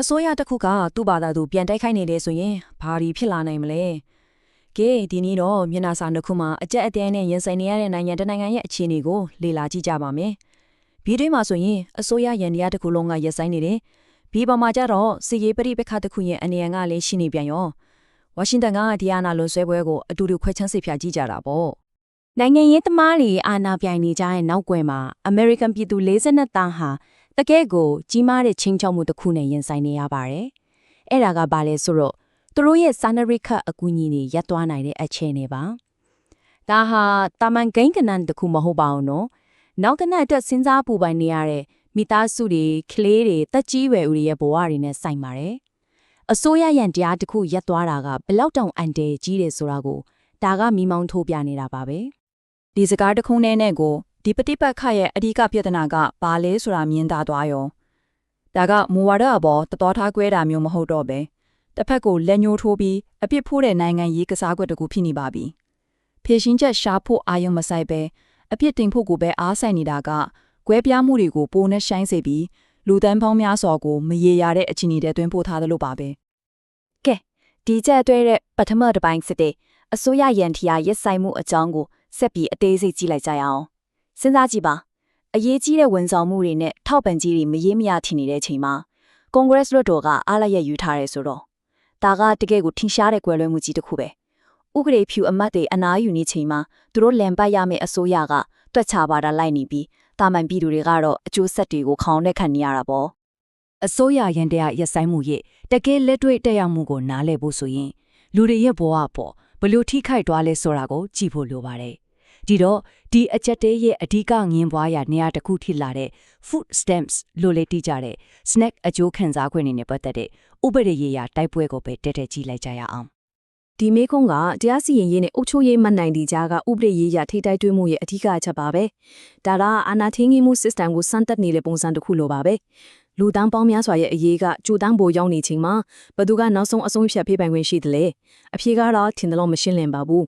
အစိုးရတစ်ခုကသူ့ဘာသာသူပြန်တိုက်ခိုက်နေတယ်ဆိုရင်ဘာဒီဖြစ်လာနိုင်မလဲကဲဒီနေ့တော့မျက်နှာစာတစ်ခုမှာအကြက်အတဲနဲ့ရင်ဆိုင်နေရတဲ့နိုင်ငံတစ်နိုင်ငံရဲ့အခြေအနေကိုလေ့လာကြည့်ကြပါမယ်ဗီဒီယိုမှာဆိုရင်အစိုးရရန်တရားတစ်ခုလုံးကရက်ဆိုင်နေတယ်ဘီပေါ်မှာကြတော့စီရေးပရိပခတစ်ခုရဲ့အနေအန်ကလည်းရှိနေပြန်ရောဝါရှင်တန်ကဒီယာနာလွန်ဆွဲပွဲကိုအတူတူခွဲချမ်းစစ်ဖြာကြည့်ကြတာပေါ့နိုင်ငံရေးသမားတွေအာဏာပြိုင်နေကြတဲ့နောက်ွယ်မှာ American ပြည်သူ42တန်းဟာ တကယ့်ကိုကြီးမားတဲ့ချင်းချောက်မှုတစ်ခုနဲ့ရင်ဆိုင်နေရပါတယ်။အဲ့ဒါကဘာလဲဆိုတော့သူတို့ရဲ့စာနရိခတ်အကူအညီတွေရပ်သွားနိုင်တဲ့အခြေအနေပါ။ဒါဟာတာမန်ဂိမ်းကနန်တစ်ခုမဟုတ်ပါဘူးနော်။နောက်ကနအတွက်စဉ်းစားပူပိုင်နေရတဲ့မိသားစုတွေကလေးတွေတက်ကြီးရွယ်ဦးတွေရဲ့ဘဝတွေနဲ့ဆိုင်ပါတယ်။အစိုးရရန်တရားတစ်ခုရပ်သွားတာကဘယ်လောက်တောင်အန်တဲကြီးတယ်ဆိုတာကိုဒါကမိမောင်းထိုးပြနေတာပါပဲ။ဒီစကားတစ်ခုနဲ့နဲ့ကို ဒီပฏิပတ်ခရဲ့အဓိကပြဿနာကဘာလဲဆိုတာမြင်သာသွားရောဒါကမူဝါဒအပေါ်တတော်ထားကွဲတာမျိုးမဟုတ်တော့ပဲတစ်ဖက်ကိုလက်ညှိုးထိုးပြီးအပြစ်ဖို့တဲ့နိုင်ငံရေးကစားကွက်တစ်ခုဖြစ်နေပါပြီဖြည့်ရှင်းချက်ရှာဖို့အာရုံမဆိုင်ပဲအပြစ်တင်ဖို့ကိုပဲအားဆိုင်နေတာကကွဲပြားမှုတွေကိုပိုနဲ့ရှိုင်းစေပြီးလူတန်းပေါင်းများစွာကိုမရေရာတဲ့အခြေအနေတွေတွင်ပို့ထားသလိုပါပဲကဲဒီချက်အတွဲတဲ့ပထမတစ်ပိုင်းစစ်တဲ့အစိုးရရန်ထီယာရက်ဆိုင်မှုအကြောင်းကိုဆက်ပြီးအသေးစိတ်ကြည့်လိုက်ကြရအောင် စဉ်းစားကြည့်ပါအရေးကြီးတဲ့ဝန်ဆောင်မှုတွေနဲ့ထောက်ပံ့ကြီးတွေမရေးမရထင်နေတဲ့အချိန်မှာကွန်ဂရက်လွှတ်တော်ကအားလျက်ယူထားရဲဆိုတော့ဒါကတကယ့်ကိုထင်ရှားတဲ့ကွယ်လွဲမှုကြီးတစ်ခုပဲဥပဒေဖြူအမတ်တွေအနားယူနေချိန်မှာသူတို့လန်ပတ်ရမယ့်အစိုးရကတွက်ချပါတာလိုက်နေပြီးတာမန်ပြည်သူတွေကတော့အကျိုးဆက်တွေကိုခေါင်းနဲ့ခံနေရတာပေါ့အစိုးရရန်တရားရက်ဆိုင်မှုရဲ့တကယ်လက်တွေ့တက်ရောက်မှုကိုနားလည်ဖို့ဆိုရင်လူတွေရဲ့ဘဝပေါ်ဘလို့ထိခိုက်သွားလဲဆိုတာကိုကြည့်ဖို့လိုပါတယ်။ ဒီတော့ဒီအချက်တဲရဲ့အဓိကငင်းပွားရာနေရာတစ်ခုထိလာတဲ့ food stamps လို့လေတိကြတဲ့ snack အကျိုးခံစားခွင့်တွေနဲ့ပတ်သက်တဲ့ဥပဒေရေးရာတိုက်ပွဲကိုပဲတက်တက်ကြည့်လိုက်ကြရအောင်ဒီမေကုန်းကတရားစီရင်ရေးနဲ့အုပ်ချုပ်ရေးမတ်နိုင်ဒီကြားကဥပဒေရေးရာထိတိုက်တွဲမှုရဲ့အထူးအချက်ပါပဲဒါကအာဏာထိန်းကြီးမှု system ကိုစမ်းသပ်နေတဲ့ပုံစံတစ်ခုလိုပါပဲလူတန်းပေါင်းများစွာရဲ့အရေးကကြိုတန်းပေါ်ရောက်နေချိန်မှာဘသူကနောက်ဆုံးအဆုံးဖြတ်ဖေးပိုင်ခွင့်ရှိတယ်လေအဖြေကတော့ထင်တယ်လို့မရှင်းလင်းပါဘူး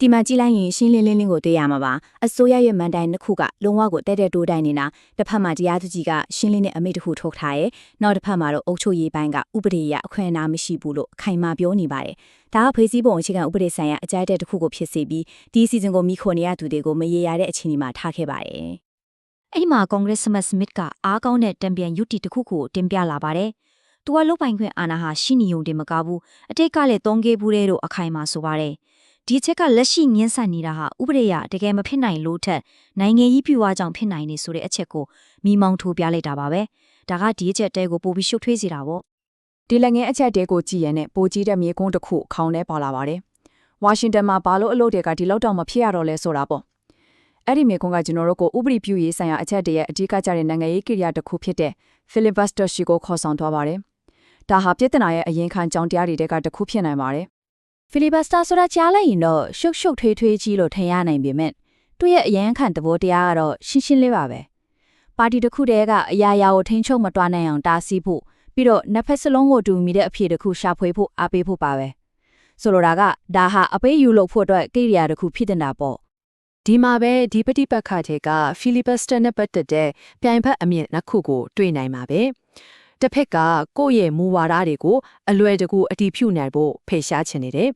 ဒီမှာကြည့်လိုက်ရင်ရှင်းလင်းလင်းလင်းကိုတွေ့ရမှာပါအစိုးရရဲ့မန်တိုင်တစ်ခုကလုံးဝကိုတဲ့တဲ့တိုးတိုင်နေတာတစ်ဖက်မှာတရားသူကြီးကရှင်းလင်းတဲ့အမိန့်တစ်ခုထုတ်ထားရဲ့နောက်တစ်ဖက်မှာတော့အုပ်ချုပ်ရေးပိုင်းကဥပဒေအရအခွင့်အရေးမရှိဘူးလို့အခိုင်အမာပြောနေပါတယ်ဒါကဖေးစည်းပုံအခြေခံဥပဒေဆိုင်ရာအကြိုက်တဲ့တစ်ခုကိုဖြစ်စေပြီးဒီစီဇန်ကိုမိခိုနေရသူတွေကိုမရေရာတဲ့အခြေအနေမှာထားခဲ့ပါတယ်အဲ့ဒီမှာကွန်ဂရက်စမတ်စမစ်ကအားကောင်းတဲ့တံပြန်ယူတီတစ်ခုကိုတင်ပြလာပါတယ်သူကလုတ်ပိုင်ခွင့်အာဏာဟာရှိနေုံတင်မကဘူးအတိတ်ကလည်းသုံးခဲ့ဘူးတဲ့တို့အခိုင်အမာဆိုပါတယ် ဒီချက်ကလက်ရှိငင်းဆန်နေတာဟာဥပဒေအရတကယ်မဖြစ်နိုင်လို့ထက်နိုင်ငံရေးပြူဝါကြောင့်ဖြစ်နိုင်နေဆိုတဲ့အချက်ကိုမိမောင်းထိုးပြလိုက်တာပါပဲဒါကဒီအချက်တဲကိုပိုပြီးရှုပ်ထွေးစေတာပေါ့ဒီလက်ငယ်အချက်တဲကိုကြည့်ရတဲ့ပိုကြီးတဲ့မြေကုန်းတစ်ခုခေါင်းထဲပေါ်လာပါတယ်။ဝါရှင်တန်မှာဘာလို့အလုပ်တွေကဒီလောက်တောင်မဖြစ်ရတော့လဲဆိုတာပေါ့။အဲ့ဒီမြေကုန်းကကျွန်တော်တို့ကိုဥပဒေပြုရေးဆိုင်ရာအချက်တရဲ့အဓိကကျတဲ့နိုင်ငံရေးကိရိယာတစ်ခုဖြစ်တဲ့ filibuster ရှိကိုခေါ်ဆောင်သွားပါတယ်။ဒါဟာပြည်ထနာရဲ့အရင်ခံကြောင်းတရားတွေကတစ်ခုဖြစ်နိုင်ပါတယ် ဖီလီဘတ်စတာဆိုတာကြားလိုက်ရင်တော့ရှုပ်ရှုပ်ထွေးထွေးကြီးလို့ထင်ရနိုင်ပေမဲ့သူ့ရဲ့အရန်ခံသဘောတရားကတော့ရှင်းရှင်းလေးပါပဲပါတီတစ်ခုတည်းကအရာရာကိုထိန်းချုပ်မတွားနိုင်အောင်တားဆီးဖို့ပြီးတော့နှစ်ဖက်စလုံးကိုတူမိတဲ့အဖြစ်တစ်ခုရှာဖွေဖို့အားပေးဖို့ပါပဲဆိုလိုတာကဒါဟာအပေးယူလို့ဖို့အတွက်ကိရိယာတစ်ခုဖြစ်နေတာပေါ့ဒီမှာပဲဒီပฏิပတ်ခတဲ့က filibuster နဲ့ပတ်သက်တဲ့ပြိုင်ဖက်အမြင့်နှစ်ခုကိုတွေ့နိုင်ပါပဲ တစ်ဖက်ကကိုယ့်ရဲ့မူဝါဒတွေကိုအလွယ်တကူအတီးဖြူနိုင်ဖို့ဖေရှားချင်နေတယ်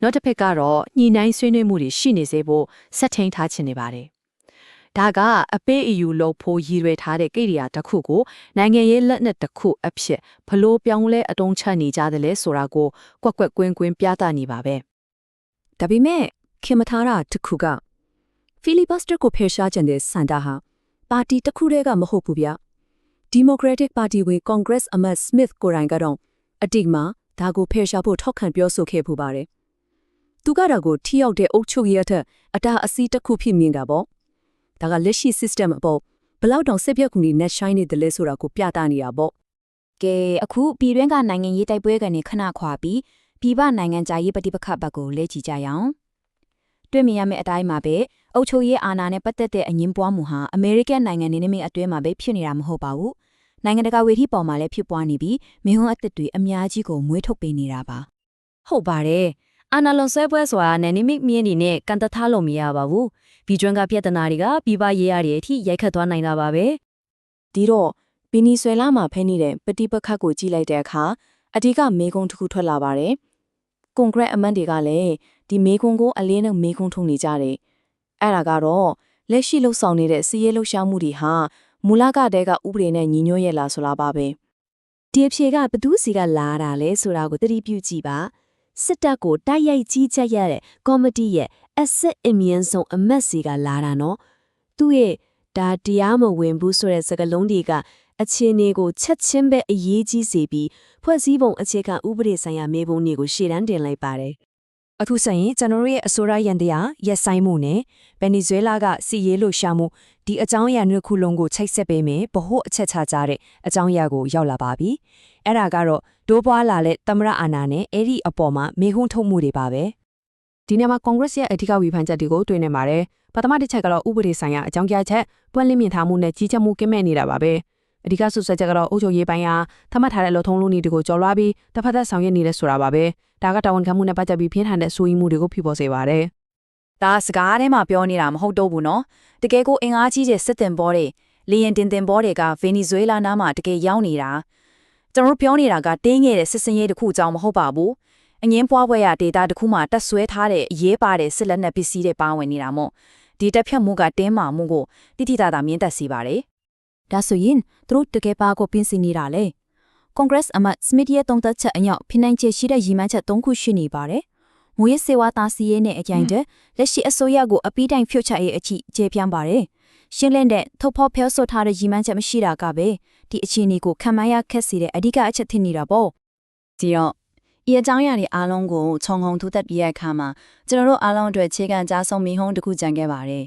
နောက်တစ်ဖက်ကတော့ညှိနှိုင်းဆွေးနွေးမှုတွေရှိနေစေဖို့ဆက်ထိန်ထားချင်နေပါတယ်ဒါကအပေးအယူလို့ဖို့ရည်ရွယ်ထားတဲ့ကိရိယာတစ်ခုကိုနိုင်ငံရေးလက်နက်တစ်ခုအဖြစ်ဘလို့ပြောင်းလဲအတုံးချနေကြတယ်လဲဆိုတာကိုကွက်ကွက်ကွင်းကွင်းပြသနေပါပဲ။ဒါပေမဲ့ခင်မထားတာတစ်ခုက filibuster ကိုဖယ်ရှားခြင်းတဲ့စန္ဒဟာပါတီတစ်ခုတည်းကမဟုတ်ဘူးဗျ။ Democratic Party ဝင် Congress အမတ် Smith ကိုယ်တိုင်ကတော့အတိတ်မှာဒါကိုဖယ်ရှားဖို့ထောက်ခံပြောဆိုခဲ့ပူပါတယ်။သူကဒါကိုထိရောက်တဲ့အုပ်ချုပ်ရေးအထက်အတားအဆီးတစ်ခုဖြစ်မြင်တာပေါ့။ဒါကလက်ရှိ system အပေါ်ဘယ်လောက်တောင်စစ်ပြက်ကူနေနဲ့ရှိုင်းနေတယ်လဲဆိုတာကိုပြသနေတာပေါ့ကဲအခုပြည်တွင်းကနိုင်ငံရေးတိုက်ပွဲကနေခဏခွာပြီးပြည်ပနိုင်ငံခြားရေးပဋိပက္ခဘက်ကိုလဲကြည့်ကြရအောင်တွေ့မြင်ရမယ့်အတိုင်းမှာပဲ အုပ်ချုပ်ရေးအာဏာနဲ့ပတ်သက်တဲ့အငင်းပွားမှုဟာအမေရိကန်နိုင်ငံနေနေမင်းအတွင်းမှာပဲဖြစ်နေတာမဟုတ်ပါဘူးနိုင်ငံတကာဝေထိပေါ်မှာလည်းဖြစ်ပွားနေပြီးမင်းဟွန်းအသက်တွေအများကြီးကိုမွေးထုတ်ပေးနေတာပါဟုတ်ပါတယ်အာနာလွန်ဆွဲပွဲဆိုတာနယ်နိမိတ်မြင်းနေနဲ့ကန်တထားလို့မရပါဘူးဘီကျွမ်းကပြဿနာတွေကပြပရေးရတဲ့အထိရိုက်ခတ်သွားနိုင်တာပါပဲဒီတော့ဗီနီဇွဲလားမှာဖဲနေတဲ့ပဋိပက္ခကိုကြည့်လိုက်တဲ့အခါအဓိကမေကုံတစ်ခုထွက်လာပါတယ်။ကွန်ဂရက်အမတ်တွေကလည်းဒီမေကုံကိုအလင်းနဲ့မေကုံထုံနေကြတယ်။ အဲ့ဒါကတော့လက်ရှိလှုပ်ဆောင်နေတဲ့စီးရဲလှုပ်ရှားမှုတွေဟာမူလကတည်းကဥပဒေနဲ့ညီညွတ်ရဲ့လားဆိုလားပါပဲ။ဒီအဖြေကဘသူစီကလာတာလဲဆိုတာကိုသတိပြုကြည့်ပါစစ်တပ်ကိုတိုက်ရိုက်ကြီးချက်ရတဲ့ကော်မတီရဲ့အစစ်အမြင့်ဆုံးအမတ်စီကလာတာနော်သူ့ရဲ့ဒါတရားမဝင်ဘူးဆိုတဲ့စကားလုံးတွေကအခြေအနေကိုချက်ချင်းပဲအရေးကြီးစေပြီးဖွဲ့စည်းပုံအခြေခံဥပဒေဆိုင်ရာမေးပုံတွေကိုရှေ့တန်းတင်လိုက်ပါတယ် အခုဆိုရင်ကျွန်တော်တို့ရဲ့အစိုးရရန်တရားရက်ဆိုင်မှုနဲ့ဗင်နီဇွဲလားကစီရေးလို့ရှာမှုဒီအကြောင်းအရာနှစ်ခုလုံးကိုချိတ်ဆက်ပေးမယ်ဗဟိုအချက်ချကြတဲ့အကြောင်းအရာကိုရောက်လာပါပြီအဲ့ဒါကတော့ဒိုးပွားလာတဲ့တမရအာနာနဲ့အဲ့ဒီအပေါ်မှာမေဟုန်းထုတ်မှုတွေပါပဲဒီနေ့မှာကွန်ဂရက်ရဲ့အဓိကဝေဖန်ချက်တွေကိုတွေ့နေပါတယ်ပထမတစ်ချက်ကတော့ဥပဒေဆိုင်ရာအကြောင်းကြားချက်ပွင့်လင်းမြင်ထားမှုနဲ့ကြီးကြပ်မှုကင်းမဲ့နေတာပါပဲ အဓိကဆွဆွဲချက်ကတော့အုပ်ချုပ်ရေးပိုင်းဟာသတ်မှတ်ထားတဲ့လုံထုံးလုံးတွေကိုကျော်လွှားပြီးတစ်ဖက်သက်ဆောင်ရွက်နေတဲ့ဆိုတာပါပဲဒါကတာဝန်ခံမှုနဲ့ပတ်သက်ပြီးပြင်းထန်တဲ့ဆိုရင်မှုတွေကိုဖြစ်ပေါ်စေပါတယ်ဒါစကားထဲမှာပြောနေတာမဟုတ်တော့ဘူးနော်တကယ်ကိုအင်အားကြီးတဲ့စစ်တင်ဘောတွေလီယန်တင်တင်ဘောတွေကဗင်နီဇွဲလားနားမှာတကယ်ရောက်နေတာကျွန်တော်တို့ပြောနေတာကတင်းငယ်တဲ့စစ်စင်ရေးတစ်ခုကြောင့်မဟုတ်ပါဘူးအငင်းပွားပွဲရဒေတာတစ်ခုမှတက်ဆွဲထားတဲ့အရေးပါတဲ့စစ်လက်နက်ပစ္စည်းတွေပါဝင်နေတာမို့ဒီတက်ဖြတ်မှုကတင်းမာမှုကိုတိတိတသာမြင့်တက်စေပါတယ် ဒါဆိုရင်သူတို့တကယ်ပါကိုပြင်ဆင်နေတာလေကွန်ဂရက်အမတ်စမစ်ရဲ့တုံးသက်ချက်အညောက်ဖိနိုင်ချေရှိတဲ့ရည်မှန်းချက်၃ခုရှိနေပါတယ်ငွေစေဝါသားစီးရဲနဲ့အကြိုင်တဲ့လက်ရှိအစိုးရကိုအပီးတိုင်ဖြုတ်ချရေးအထိကျေပြန့်ပါတယ်ရှင်းလင်းတဲ့ထုတ်ဖော်ဖျော်ဆိုထားတဲ့ရည်မှန်းချက်မရှိတာကပဲဒီအခြေအနေကိုခံမရခက်စေတဲ့အဓိကအချက်ထင်နေတာပေါ့ဒီတော့ဤအကြောင်းအရာတွေအားလုံးကိုခြုံငုံထူးသက်ပြီးတဲ့အခါမှာကျွန်တော်တို့အားလုံးအတွက်ခြေခံကြားဆုံးမိဟုံးတစ်ခုကြံခဲ့ပါတယ်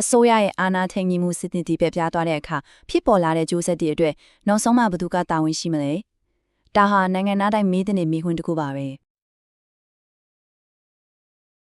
အစိုးရရဲ့အာဏာထိန်ကြီးမှုစစ်တင်တီးပြပြသွားတဲ့အခါဖြစ်ပေါ်လာတဲ့ကြိုးဆက်တွေအတွက်နောက်ဆုံးမှဘယ်သူကတာဝန်ရှိမလဲဒါဟာနိုင်ငံသားတိုင်းမေးတဲ့နေမိခွန်းတစ်ခုပါပဲ